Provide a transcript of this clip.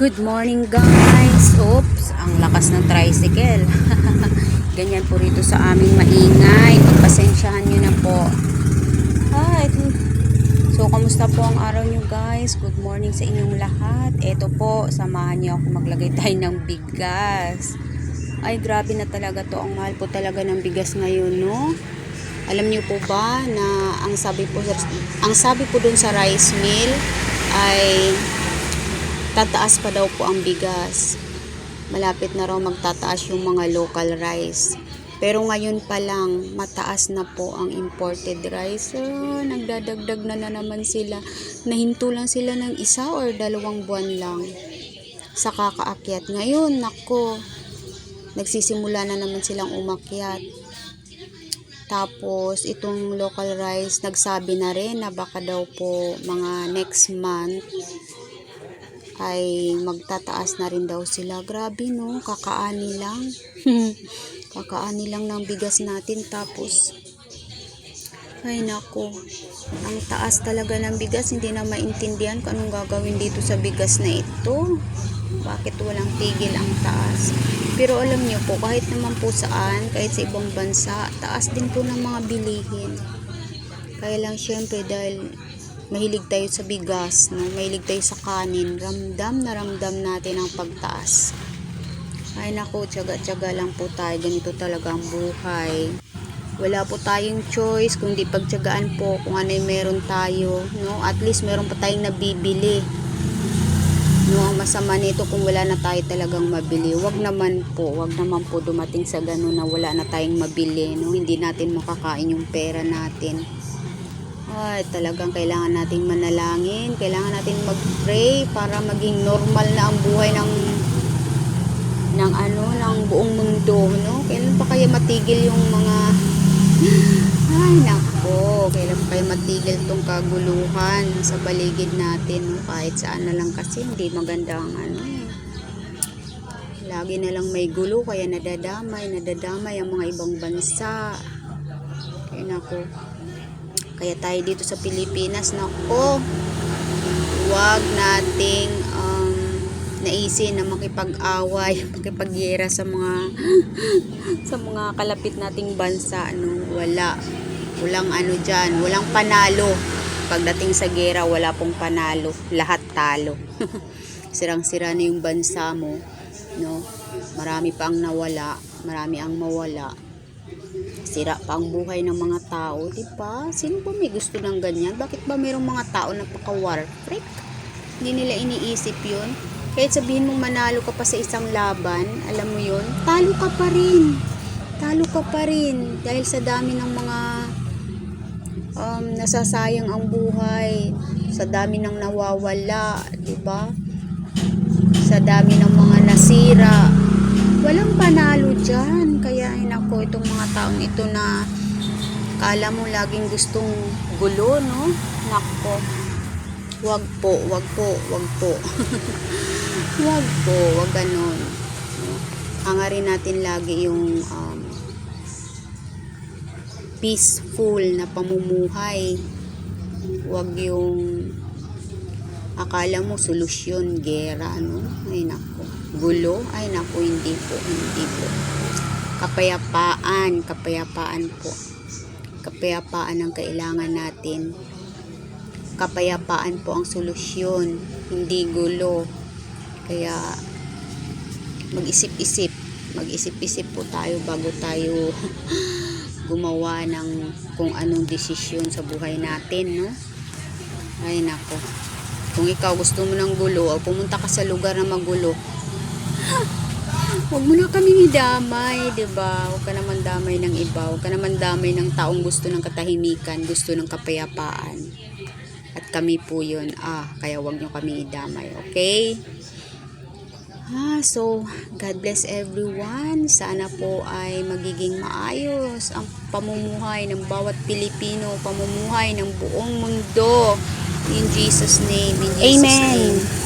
Good morning guys! Oops, ang lakas ng tricycle. Ganyan po rito sa aming maingay. Pagpasensyahan nyo na po. Hi! So, kamusta po ang araw nyo guys? Good morning sa inyong lahat. Eto po, samahan nyo ako maglagay tayo ng bigas. Ay, grabe na talaga to. Ang mahal po talaga ng bigas ngayon, no? Alam niyo po ba na ang sabi po ang sabi po dun sa rice mill ay tataas pa daw po ang bigas. Malapit na raw magtataas yung mga local rice. Pero ngayon pa lang, mataas na po ang imported rice. Ah, nagdadagdag na na naman sila. Nahinto lang sila ng isa or dalawang buwan lang sa kakaakyat. Ngayon, nako, nagsisimula na naman silang umakyat. Tapos, itong local rice, nagsabi na rin na baka daw po mga next month ay magtataas na rin daw sila. Grabe no, kakaani lang. kakaani lang ng bigas natin tapos ay nako, ang taas talaga ng bigas, hindi na maintindihan kung anong gagawin dito sa bigas na ito. Bakit walang tigil ang taas? Pero alam niyo po, kahit naman po saan, kahit sa ibang bansa, taas din po ng mga bilihin. Kaya lang syempre dahil mahilig tayo sa bigas, no? mahilig tayo sa kanin, ramdam na ramdam natin ang pagtaas. Ay nako, tiyaga-tiyaga lang po tayo, ganito talaga ang buhay. Wala po tayong choice kundi pagtiyagaan po kung ano yung meron tayo, no? At least meron pa tayong nabibili. No, ang masama nito kung wala na tayo talagang mabili. Wag naman po, wag naman po dumating sa ganun na wala na tayong mabili, no? Hindi natin makakain yung pera natin. Ay, talagang kailangan nating manalangin, kailangan natin mag-pray para maging normal na ang buhay ng ng ano, ng buong mundo, no? Kailan pa kaya matigil yung mga ay, nako, kailan pa kaya matigil tong kaguluhan sa baligid natin, no? Kahit saan na lang kasi hindi maganda ang ano, eh. Lagi na lang may gulo, kaya nadadamay, nadadamay ang mga ibang bansa. Kaya nako, kaya tayo dito sa Pilipinas, nako, huwag nating um, naisin na makipag-away, makipagyera sa mga sa mga kalapit nating bansa, ano, wala. Walang ano diyan, walang panalo. Pagdating sa gera, wala pong panalo, lahat talo. Sirang-sira na yung bansa mo, no? Marami pa ang nawala, marami ang mawala sira pa ang buhay ng mga tao, di ba? Sino ba may gusto ng ganyan? Bakit ba mayroong mga tao na paka-war freak? Hindi nila iniisip yun. Kahit sabihin mong manalo ka pa sa isang laban, alam mo yun, talo ka pa rin. Talo ka pa rin. Dahil sa dami ng mga um, nasasayang ang buhay, sa dami ng nawawala, di ba? Sa dami ng mga walang panalo dyan. Kaya ay nako, itong mga taong ito na kala mo laging gustong gulo, no? Nako. Wag po, wag po, wag po. wag po, wag ganon. No? Hangarin natin lagi yung um, peaceful na pamumuhay. Wag yung akala mo solusyon, gera, no? Ay nako. Gulo? Ay nako, hindi po, hindi po. Kapayapaan, kapayapaan po. Kapayapaan ang kailangan natin. Kapayapaan po ang solusyon, hindi gulo. Kaya mag-isip-isip, mag-isip-isip po tayo bago tayo gumawa ng kung anong desisyon sa buhay natin, no? Ay nako. Kung ikaw gusto mo ng gulo o pumunta ka sa lugar na magulo, Huwag mo na kaming idamay, 'di ba? Huwag ka naman damay ng iba. Huwag ka naman damay ng taong gusto ng katahimikan, gusto ng kapayapaan. At kami po 'yun. Ah, kaya huwag niyo kami idamay, okay? Ah, so, God bless everyone. Sana po ay magiging maayos ang pamumuhay ng bawat Pilipino, pamumuhay ng buong mundo. In Jesus' name, in Jesus' Amen. name.